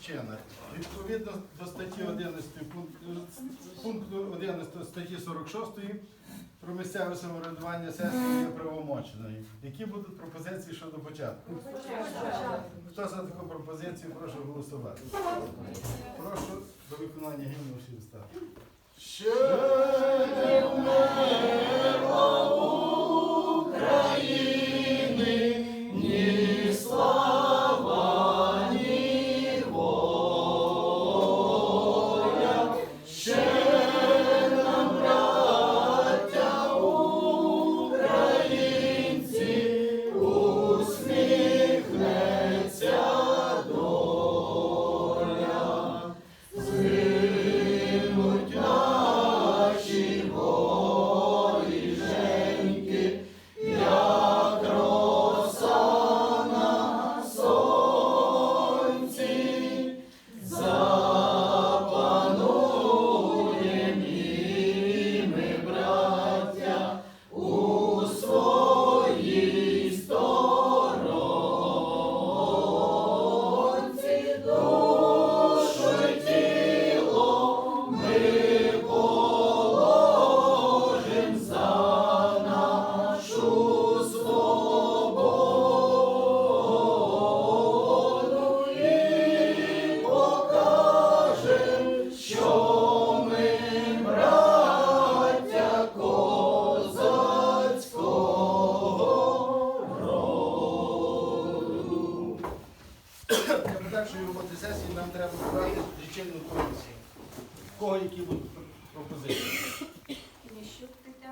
вчена. Відповідно до статті 11 пункту, пункту 11 статті 46 про місцеве самоврядування сесії є правомочною. Які будуть пропозиції щодо початку? Хто за таку пропозицію, прошу голосувати. Прошу до виконання гімну всі встати.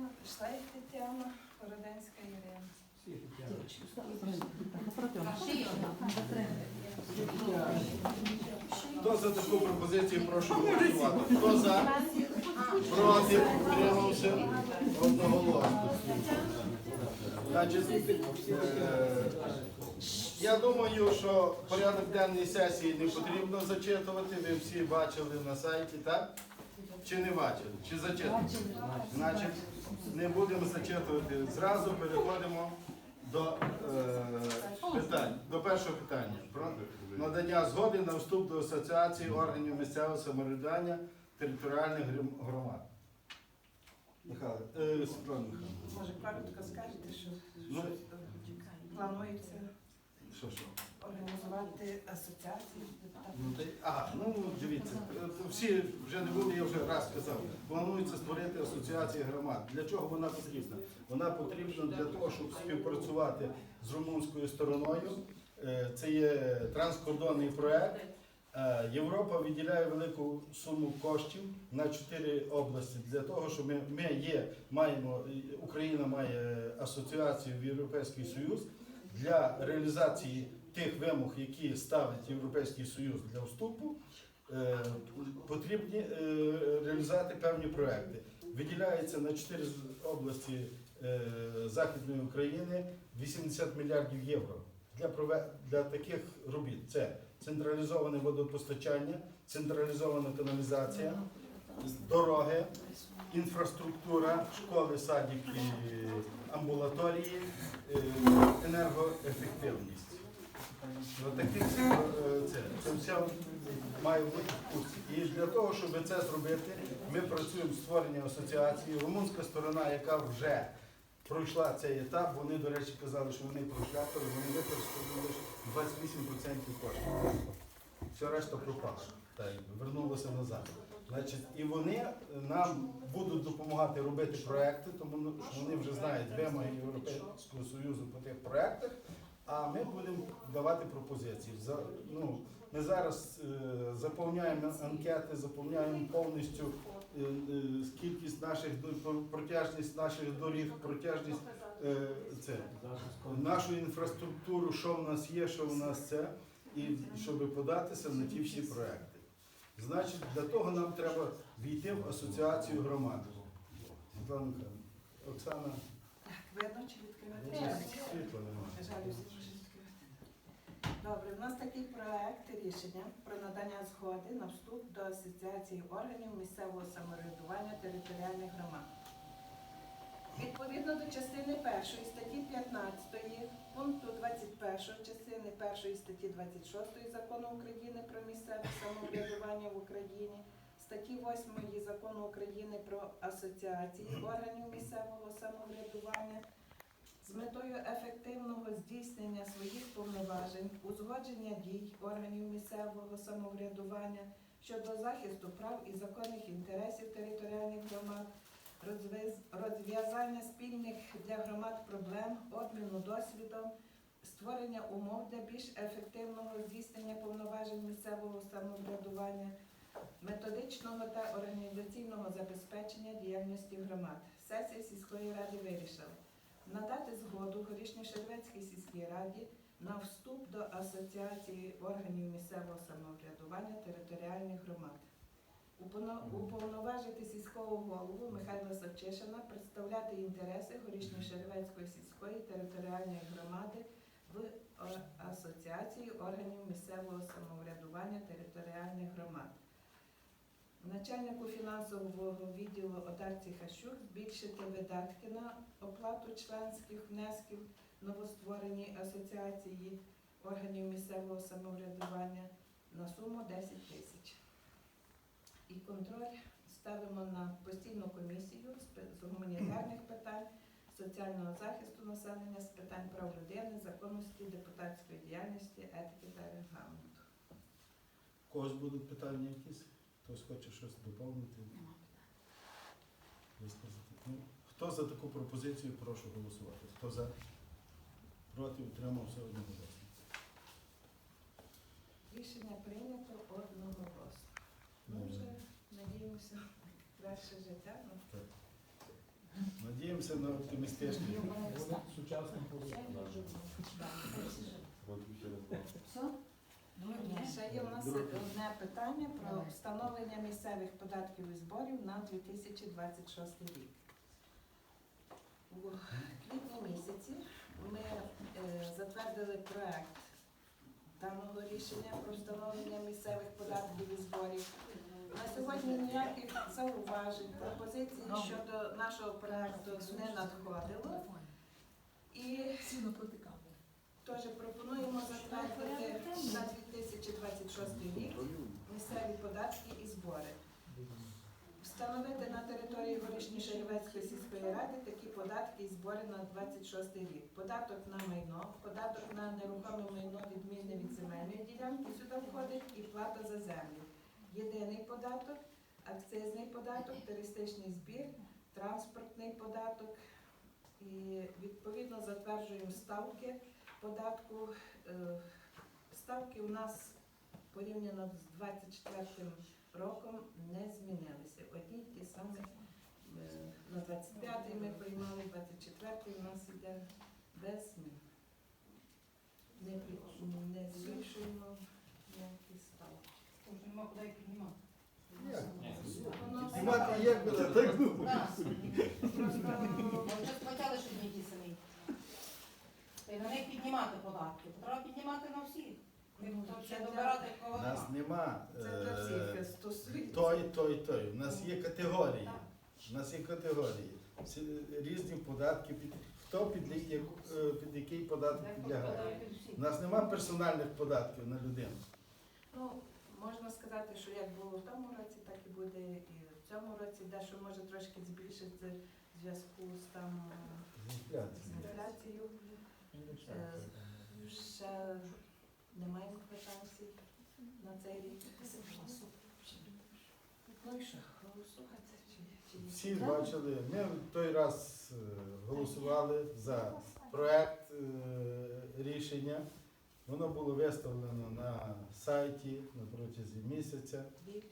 Тетяна, Пришлаєв Тетяна, Городенська Ірина. Хто за таку пропозицію, прошу голосувати. Хто за? Проти? Утримався? Одноголосно. Значить, е, я думаю, що порядок денної сесії не потрібно зачитувати. Ви всі бачили на сайті, так? Чи не бачили? Чи зачитали? Значить, не будемо зачитувати. Зразу переходимо до е, питань. До першого питання. Про надання згоди на вступ до асоціації органів місцевого самоврядування територіальних громад. Михайло, е, Світлана Михайловна. Може, коротко скажете, що Ну. що планується Що що? Організувати асоціацію? Ну, та Ага, ну дивіться, всі вже не були, я вже раз казав. Планується створити асоціацію громад. Для чого вона потрібна? Вона потрібна для того, щоб співпрацювати з румунською стороною. Е, Це є транскордонний проект. Е, Європа виділяє велику суму коштів на чотири області для того, щоб ми, ми є, маємо, Україна має асоціацію в Європейський Союз для реалізації тих вимог, які ставить Європейський Союз для вступу, е, потрібні е, реалізувати певні проекти. Виділяється на чотири області е, Західної України 80 мільярдів євро для, для таких робіт. Це централізоване водопостачання, централізована каналізація, дороги, інфраструктура, школи, садики, амбулаторії, енергоефективність. От таких е, це, це має бути в. І для того, щоб це зробити, ми працюємо створення асоціації. Румунська сторона, яка вже пройшла цей етап, вони, до речі, казали, що вони пройшли, вони використали лише 28% коштів. Все решта пропало. Вернулося назад. Значить, і вони нам будуть допомагати робити проекти, тому що вони вже знають вимоги Європейського Союзу по тих проектах. А ми будемо давати пропозиції. За, ну, ми зараз е, заповняємо анкети, заповняємо повністю е, е, кількість наших протяжність наших доріг, протяжність е, це, нашу інфраструктуру, що в нас є, що в нас це, і щоб податися на ті всі проекти. Значить, для того нам треба війти в асоціацію громад. Оксана, Так, видно чи відкривати? світла немає. На жаль, усі можуть відкривати. Добре, у нас такий проект рішення про надання згоди на вступ до асоціації органів місцевого самоврядування територіальних громад. Відповідно до частини першої статті 15 пункту 21 частини 1 статті 26 Закону України про місцеве самоврядування в Україні, статті 8 Закону України про асоціації органів місцевого самоврядування з метою ефективного здійснення своїх повноважень, узгодження дій органів місцевого самоврядування щодо захисту прав і законних інтересів територіальних громад, розв'язання спільних для громад проблем, обміну досвідом, створення умов для більш ефективного здійснення повноважень місцевого самоврядування, методичного та організаційного забезпечення діяльності громад. Сесія сільської ради вирішила надати згоду Горішньо-Шервецькій сільській раді на вступ до Асоціації органів місцевого самоврядування територіальних громад. Уповноважити сільського голову Михайла Савчишина представляти інтереси Горішньо-Шервецької сільської територіальної громади в Асоціації органів місцевого самоврядування територіальних громад. Начальнику фінансового відділу Одарці Хащук збільшити видатки на оплату членських внесків новоствореній асоціації органів місцевого самоврядування на суму 10 тисяч. І контроль ставимо на постійну комісію з гуманітарних питань, соціального захисту населення, з питань прав людини, законності, депутатської діяльності, етики та регламенту. Когось будуть питання якісь? Хтось хоче щось доповнити? Висказати? Ну, хто за таку пропозицію, прошу голосувати. Хто за? Проти утримався одноголосно. Рішення прийнято одноголосно. Ми вже надіємося на краще життя. ну, Надіємося на оптимістичне. Сучасним Ні, Ще є у нас одне питання про встановлення місцевих податків і зборів на 2026 рік. У квітні місяці ми е, затвердили проект даного рішення про встановлення місцевих податків і зборів. На сьогодні ніяких зауважень, пропозицій щодо нашого проекту не надходило. І Теж пропонуємо затвердити на 2026 рік місцеві податки і збори. Встановити на території Горішньої-Шерівецької сільської ради такі податки і збори на 26 рік. Податок на майно, податок на нерухоме майно відмінне від земельної ділянки сюди входить і плата за землю. Єдиний податок, акцизний податок, туристичний збір, транспортний податок. І відповідно затверджуємо ставки податку. Е, Ставки у нас порівняно з 24 роком не змінилися. Одні й ті самі. Е, На 25-й ми приймали, 24-й у нас йде без змін. Не, не збільшуємо ніякі ставки. Нема куди їх піднімати. Як? Знімати як буде, так буде. Так. просто Ми вже сплатили ще одні ті самі. Них піднімати податки. Треба піднімати на всіх. Ну, це добирати кого У нас нема. нема це для всіх е, стосується. той, той, той. У нас є категорії. Так. У нас є категорії. Всі різні податки. Під, хто під, яку- е, під який податок Як підлягає. всі. У нас нема персональних податків на людину. Ну, можна сказати, що як було в тому році, так і буде і в цьому році. Дещо може трошки збільшити в зв'язку з там З з інфляцією. Ще немає квитанцій на цей рік. Ну і що, голосувати чи, чи ні? Всі бачили, ми в той раз е, голосували за проект е, рішення. Воно було виставлено на сайті на протязі місяця.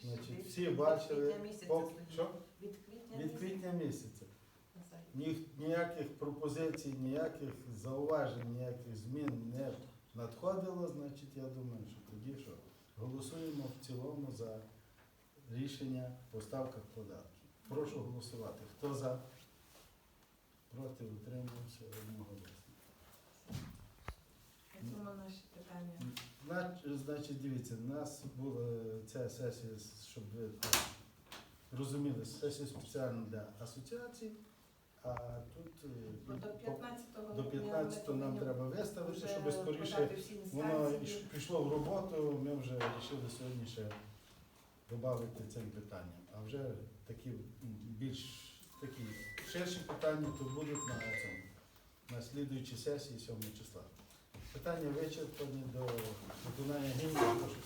Значить, рік. всі бачили, Від квітня місяця Пок- стоїть. що? Від квітня Від місяця квітня місяця. Ніяких пропозицій, ніяких зауважень, ніяких змін не надходило. Значить, я думаю, що тоді що голосуємо в цілому за рішення по ставках податків. Прошу голосувати. Хто за? Проти утримався питання. Знач- Значить, дивіться, у нас була ця сесія, щоб ви розуміли, сесія спеціальна для асоціацій, а тут е, до 15-го до 15 нам треба виставити, щоб скоріше воно пішло в роботу. Ми вже вирішили сьогодні ще додати цим питанням. А вже такі більш такі ширші питання то будуть на цьому на слідуючій сесії 7 числа. Питання вичерпані до виконання гімну. Прошу